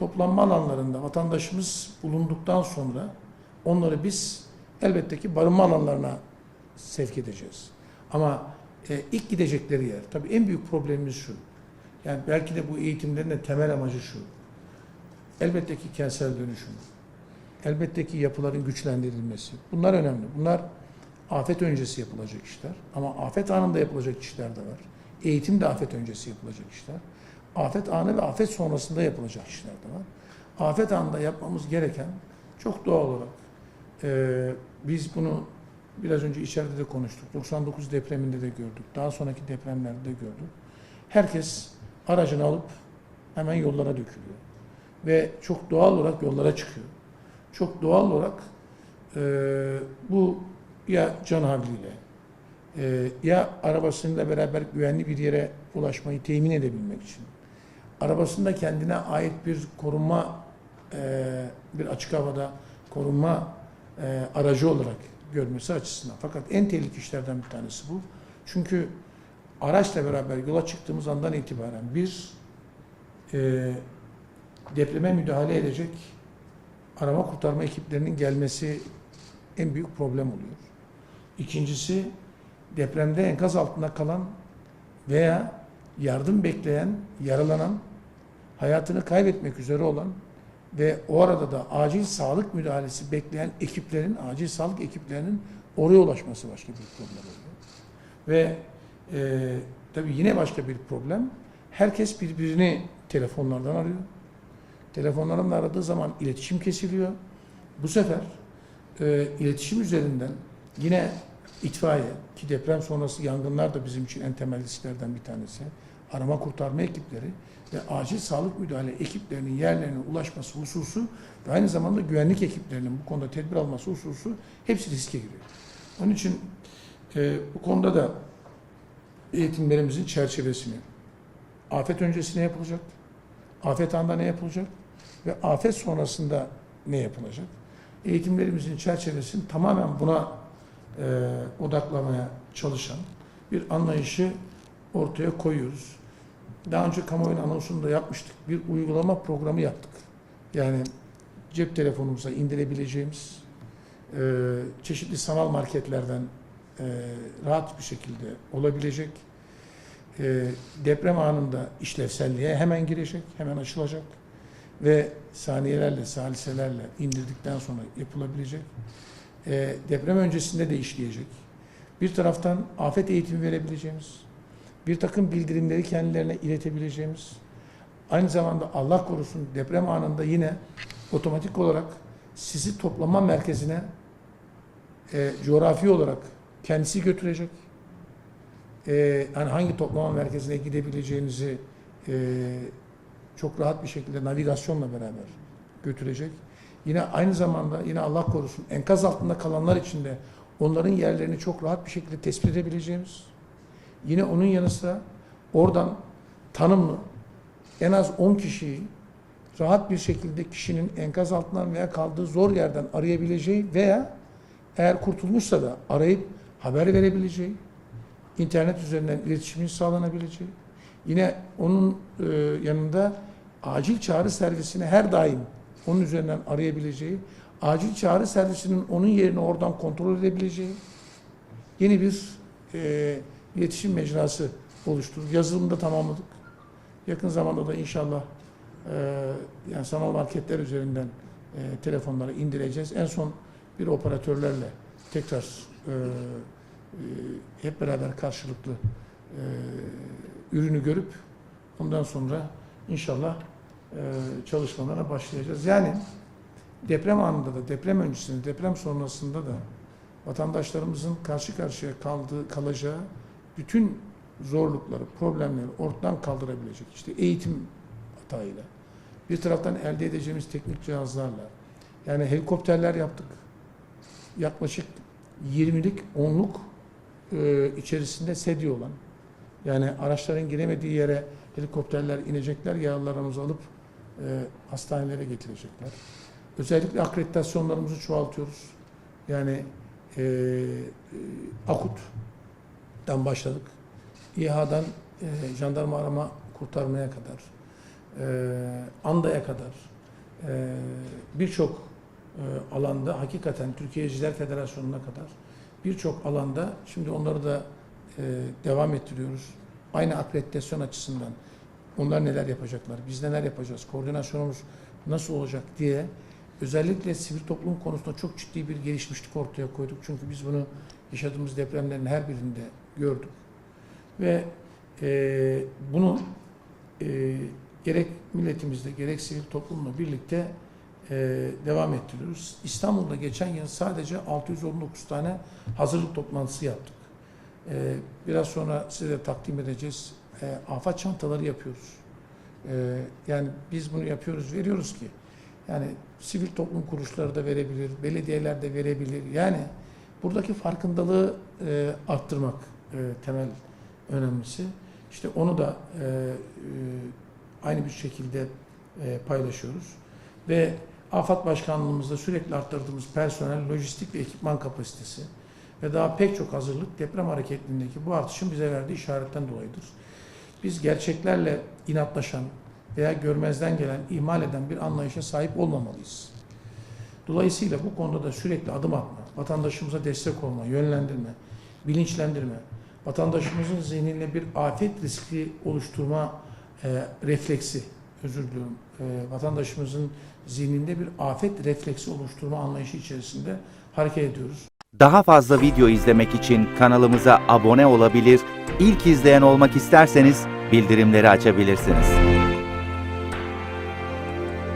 toplanma alanlarında vatandaşımız bulunduktan sonra onları biz elbette ki barınma alanlarına sevk edeceğiz. Ama e, ilk gidecekleri yer, tabii en büyük problemimiz şu. Yani belki de bu eğitimlerin de temel amacı şu. Elbette ki kentsel dönüşüm, elbette ki yapıların güçlendirilmesi. Bunlar önemli. Bunlar afet öncesi yapılacak işler. Ama afet anında yapılacak işler de var. Eğitim de afet öncesi yapılacak işler. Afet anı ve afet sonrasında yapılacak işler de var. Afet anında yapmamız gereken çok doğal olarak e, biz bunu biraz önce içeride de konuştuk. 99 depreminde de gördük. Daha sonraki depremlerde de gördük. Herkes aracını alıp hemen yollara dökülüyor. Ve çok doğal olarak yollara çıkıyor. Çok doğal olarak e, bu ya can havliyle e, ya arabasıyla beraber güvenli bir yere ulaşmayı temin edebilmek için arabasında kendine ait bir korunma e, bir açık havada korunma e, aracı olarak görmesi açısından. Fakat en tehlikeli işlerden bir tanesi bu. Çünkü araçla beraber yola çıktığımız andan itibaren bir e, depreme müdahale edecek arama kurtarma ekiplerinin gelmesi en büyük problem oluyor. İkincisi depremde enkaz altında kalan veya yardım bekleyen, yaralanan, hayatını kaybetmek üzere olan ve o arada da acil sağlık müdahalesi bekleyen ekiplerin, acil sağlık ekiplerinin oraya ulaşması başka bir problem oluyor. Ve e, tabii yine başka bir problem, herkes birbirini telefonlardan arıyor. Telefonlarından aradığı zaman iletişim kesiliyor. Bu sefer e, iletişim üzerinden yine itfaiye ki deprem sonrası yangınlar da bizim için en temel risklerden bir tanesi. Arama kurtarma ekipleri ve acil sağlık müdahale ekiplerinin yerlerine ulaşması hususu ve aynı zamanda güvenlik ekiplerinin bu konuda tedbir alması hususu hepsi riske giriyor. Onun için e, bu konuda da eğitimlerimizin çerçevesini afet öncesi ne yapılacak? Afet anında ne yapılacak? Ve afet sonrasında ne yapılacak? Eğitimlerimizin çerçevesini tamamen buna e, odaklamaya çalışan bir anlayışı ortaya koyuyoruz. Daha önce kamuoyunun anonsunu da yapmıştık. Bir uygulama programı yaptık. Yani cep telefonumuza indirebileceğimiz e, çeşitli sanal marketlerden e, rahat bir şekilde olabilecek e, deprem anında işlevselliğe hemen girecek, hemen açılacak ve saniyelerle, saliselerle indirdikten sonra yapılabilecek. E, deprem öncesinde de işleyecek. Bir taraftan afet eğitimi verebileceğimiz, bir takım bildirimleri kendilerine iletebileceğimiz, aynı zamanda Allah korusun deprem anında yine otomatik olarak sizi toplama merkezine e, coğrafi olarak kendisi götürecek. E, hani hangi toplama merkezine gidebileceğinizi e, çok rahat bir şekilde navigasyonla beraber götürecek. Yine aynı zamanda yine Allah korusun enkaz altında kalanlar için de onların yerlerini çok rahat bir şekilde tespit edebileceğimiz. Yine onun yanı sıra oradan tanımlı en az 10 kişiyi rahat bir şekilde kişinin enkaz altından veya kaldığı zor yerden arayabileceği veya eğer kurtulmuşsa da arayıp haber verebileceği, internet üzerinden iletişimin sağlanabileceği, yine onun e, yanında acil çağrı servisini her daim onun üzerinden arayabileceği, acil çağrı servisinin onun yerini oradan kontrol edebileceği yeni bir e, iletişim mecrası oluşturduk. Yazılımı da tamamladık. Yakın zamanda da inşallah e, yani sanal marketler üzerinden e, telefonları indireceğiz. En son bir operatörlerle tekrar e, e, hep beraber karşılıklı e, ürünü görüp ondan sonra inşallah e, çalışmalara başlayacağız. Yani deprem anında da, deprem öncesinde, deprem sonrasında da vatandaşlarımızın karşı karşıya kaldığı, kalacağı bütün zorlukları, problemleri ortadan kaldırabilecek. İşte eğitim hatayla, bir taraftan elde edeceğimiz teknik cihazlarla, yani helikopterler yaptık. Yaklaşık 20'lik, 10'luk e, içerisinde sedye olan, yani araçların giremediği yere helikopterler inecekler, yaralılarımızı alıp e, hastanelere getirecekler. Özellikle akreditasyonlarımızı çoğaltıyoruz. Yani e, e, AKUT'tan başladık. İHA'dan e, jandarma arama kurtarmaya kadar e, Anda'ya kadar e, birçok e, alanda hakikaten Türkiye Ejder Federasyonu'na kadar birçok alanda şimdi onları da e, devam ettiriyoruz. Aynı akreditasyon açısından onlar neler yapacaklar, biz neler yapacağız, koordinasyonumuz nasıl olacak diye özellikle sivil toplum konusunda çok ciddi bir gelişmişlik ortaya koyduk. Çünkü biz bunu yaşadığımız depremlerin her birinde gördük. Ve e, bunu e, gerek milletimizle gerek sivil toplumla birlikte e, devam ettiriyoruz. İstanbul'da geçen yıl sadece 619 tane hazırlık toplantısı yaptık. E, biraz sonra size de takdim edeceğiz. E, afet çantaları yapıyoruz. E, yani biz bunu yapıyoruz, veriyoruz ki yani sivil toplum kuruluşları da verebilir, belediyeler de verebilir. Yani buradaki farkındalığı e, arttırmak temel önemlisi. İşte onu da e, e, aynı bir şekilde e, paylaşıyoruz. Ve AFAD Başkanlığımızda sürekli arttırdığımız personel, lojistik ve ekipman kapasitesi ve daha pek çok hazırlık deprem hareketliliğindeki bu artışın bize verdiği işaretten dolayıdır. Biz gerçeklerle inatlaşan veya görmezden gelen, ihmal eden bir anlayışa sahip olmamalıyız. Dolayısıyla bu konuda da sürekli adım atma, vatandaşımıza destek olma, yönlendirme, bilinçlendirme, vatandaşımızın zihninde bir afet riski oluşturma e, refleksi, özür diliyorum, e, vatandaşımızın zihninde bir afet refleksi oluşturma anlayışı içerisinde hareket ediyoruz. Daha fazla video izlemek için kanalımıza abone olabilir, ilk izleyen olmak isterseniz bildirimleri açabilirsiniz.